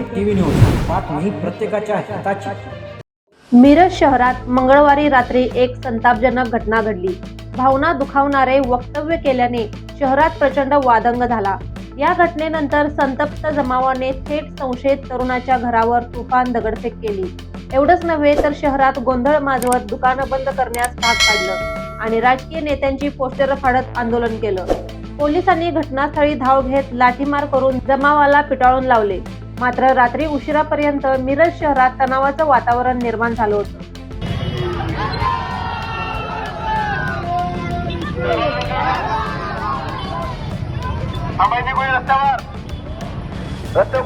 TV news बातमी प्रत्येकाच्या हिताची. मिरज शहरात मंगळवारी रात्री एक संतापजनक घटना घडली. भावना दुखावणारे वक्तव्य केल्याने शहरात प्रचंड वादंग झाला. या घटनेनंतर संतप्त जमावाने थेट संशयित तरुणाच्या घरावर तुफान दगडफेक केली. एवढंच नव्हे तर शहरात गोंधळ माजवत दुकानं बंद करण्यास भाग पाडलं आणि राजकीय नेत्यांची पोस्टर फाडत आंदोलन केलं. पोलिसांनी घटनास्थळी धाव घेत लाठीमार करून जमावाला पिटाळून लावले. मात्र रात्री उशिरापर्यंत मिरज शहरात तणावाचं वातावरण निर्माण झालं होतं. रस्त्यावर? रस्ता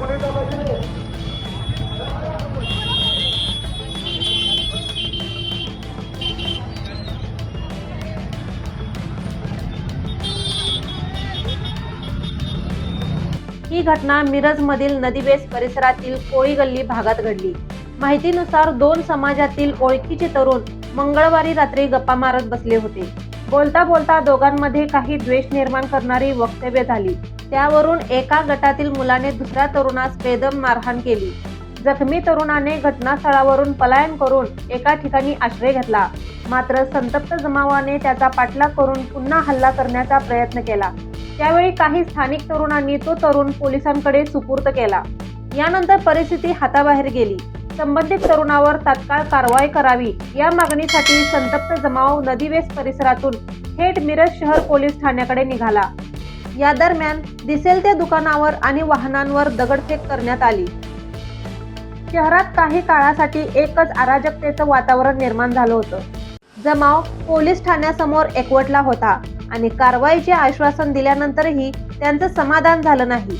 ही घटना मिरज मधील नदीवेस परिसरातील कोळी गल्ली भागात घडली. माहितीनुसार दोन समाजातील ओळखीचे तरुण मंगळवारी रात्री गप्पा मारत बसले होते. बोलता बोलता दोघांमध्ये काही द्वेष निर्माण करणारी वक्तव्य झाली. त्यावरून एका गटातील मुलाने दुसऱ्या तरुणास बेदम मारहाण केली. जखमी तरुणाने घटनास्थळावरून पलायन करून एका ठिकाणी आश्रय घेतला. मात्र संतप्त जमावाने त्याचा पाठलाग करून पुन्हा हल्ला करण्याचा प्रयत्न केला. त्यावेळी काही स्थानिक तरुणांनी तो तरुण पोलिसांकडे सुपूर्द केला. यानंतर परिस्थिती हाताबाहेर गेली. संबंधित तरुणावर तात्काळ कारवाई करावी या मागणीसाठी संतप्त जमाव नदीवेस परिसरातून थेट मिरज शहर पोलीस ठाण्याकडे निघाला. या दरम्यान दिसेल त्या दुकानावर आणि वाहनांवर दगडफेक करण्यात आली. शहरात काही काळासाठी एकच अराजकतेचं वातावरण निर्माण झालं होतं. जमाव पोलीस ठाण्यासमोर एकवटला होता. आणि कारवाईचे आश्वासन दिल्यानंतरही त्यांचं समाधान झालं नाही.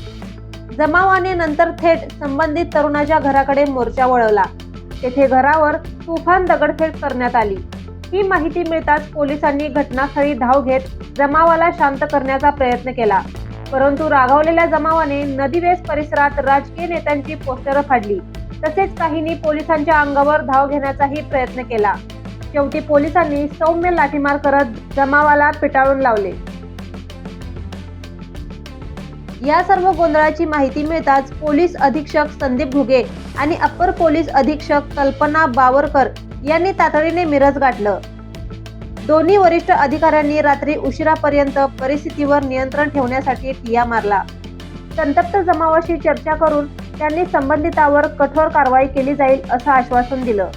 जमावाने नंतर थेट संबंधित तरुणाच्या घराकडे मोर्चा वळवला. तेथे घरावर तुफान दगडफेक करण्यात आली. ही माहिती मिळताच पोलिसांनी घटनास्थळी धाव घेत जमावाला शांत करण्याचा प्रयत्न केला. परंतु रागावलेल्या जमावाने नदीवेस परिसरात राजकीय नेत्यांची पोस्टरं फाडली. तसेच काहींनी पोलिसांच्या अंगावर धाव घेण्याचाही प्रयत्न केला. शेवटी पोलिसांनी सौम्य लाठीमार करत जमावाला पिटाळून लावले. या सर्व गोंधळाची माहिती मिळताच पोलीस अधीक्षक संदीप घुगे आणि अप्पर पोलीस अधीक्षक कल्पना बावरकर यांनी तातडीने मिरज गाठलं. दोन्ही वरिष्ठ अधिकाऱ्यांनी रात्री उशिरापर्यंत परिस्थितीवर नियंत्रण ठेवण्यासाठी ठिया मारला. संतप्त जमावाशी चर्चा करून त्यांनी संबंधितावर कठोर कारवाई केली जाईल असं आश्वासन दिलं.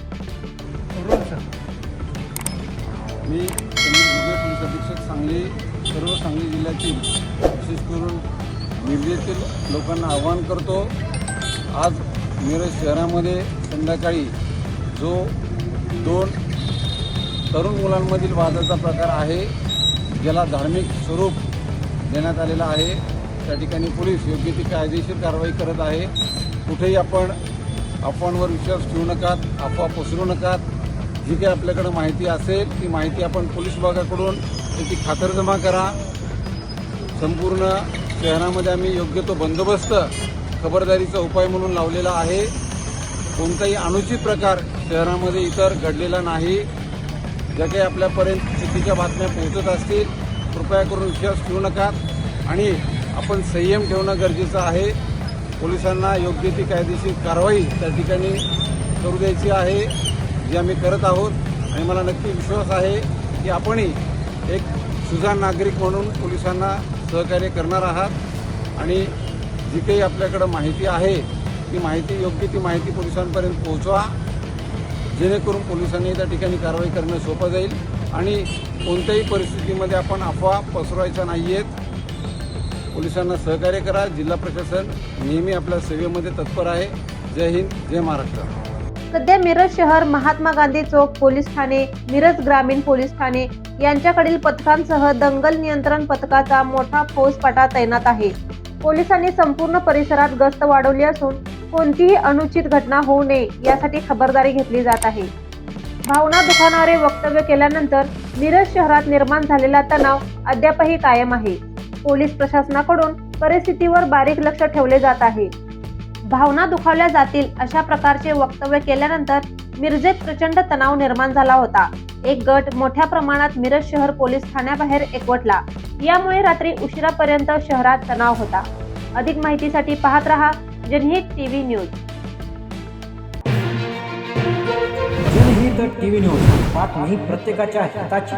मी संदीप पोलीस अधीक्षक सांगली सर्व सांगली जिल्ह्यातील विशेष करून मिरजेतील लोकांना आवाहन करतो आज मिरज शहरामध्ये संध्याकाळी जो दोन तरुण मुलांमधील वादाचा प्रकार आहे ज्याला धार्मिक स्वरूप देण्यात आलेलं आहे त्या ठिकाणी पोलीस योग्य ती कायदेशीर कारवाई करत आहे. कुठेही आपण अफवांवर विश्वास ठेवू नकात अफवा पसरू नकात. जी काही आपल्याकडं माहिती असेल ती माहिती आपण पोलीस विभागाकडून त्याची खातरजमा करा. संपूर्ण शहरामध्ये आम्ही योग्य तो बंदोबस्त खबरदारीचा उपाय म्हणून लावलेला आहे. कोणताही अनुचित प्रकार शहरामध्ये इतर घडलेला नाही. ज्या काही आपल्यापर्यंत चुकीच्या बातम्या पोहोचत असतील कृपया करून विश्वास ठेवू नका. आणि आपण संयम ठेवणं गरजेचं आहे. पोलिसांना योग्य ती कायदेशीर कारवाई त्या ठिकाणी करू द्यायची आहे. जे आम्ही करत आहोत आणि मला नक्की विश्वास आहे की आपणही एक सुजाण नागरिक म्हणून पोलिसांना सहकार्य करणार आहात. आणि जी काही आपल्याकडं माहिती आहे ती माहिती योग्य ती माहिती पोलिसांपर्यंत पोहोचवा. जेणेकरून पोलिसांनी त्या ठिकाणी कारवाई करणं सोपं जाईल. आणि कोणत्याही परिस्थितीमध्ये आपण अफवा पसरवायच्या नाही आहेत पोलिसांना सहकार्य करा. जिल्हा प्रशासन नेहमी आपल्या सेवेमध्ये तत्पर आहे. जय हिंद जय महाराष्ट्र. सध्या मिरज शहर महात्मा गांधी चौक पोलीस ठाणे मिरज ग्रामीण पोलीस ठाणे यांच्याकडील पथकांसह दंगल नियंत्रण पथकाचा मोठा फौजपाटा तैनात आहे. पोलिसांनी संपूर्ण परिसरात गस्त वाढवली असून कोणतीही अनुचित घटना होऊ नये यासाठी खबरदारी घेतली जात आहे. भावना दुखावणारे वक्तव्य केल्यानंतर मिरज शहरात निर्माण झालेला तणाव अद्यापही कायम आहे. पोलीस प्रशासनाकडून परिस्थितीवर बारीक लक्ष ठेवले जात आहे. भावना दुखावल्या जातील अशा प्रकारचे वक्तव्य केल्यानंतर मिरजेत प्रचंड तणाव निर्माण झाला होता. एक गट मोठ्या प्रमाणात मिरज शहर पोलीस ठाण्याबाहेर एकवटला. यामुळे रात्री उशिरापर्यंत शहरात तणाव होता. अधिक माहितीसाठी पाहत रहा Janhit TV news. Janhit TV news बातमी प्रत्येकाच्या हिताची.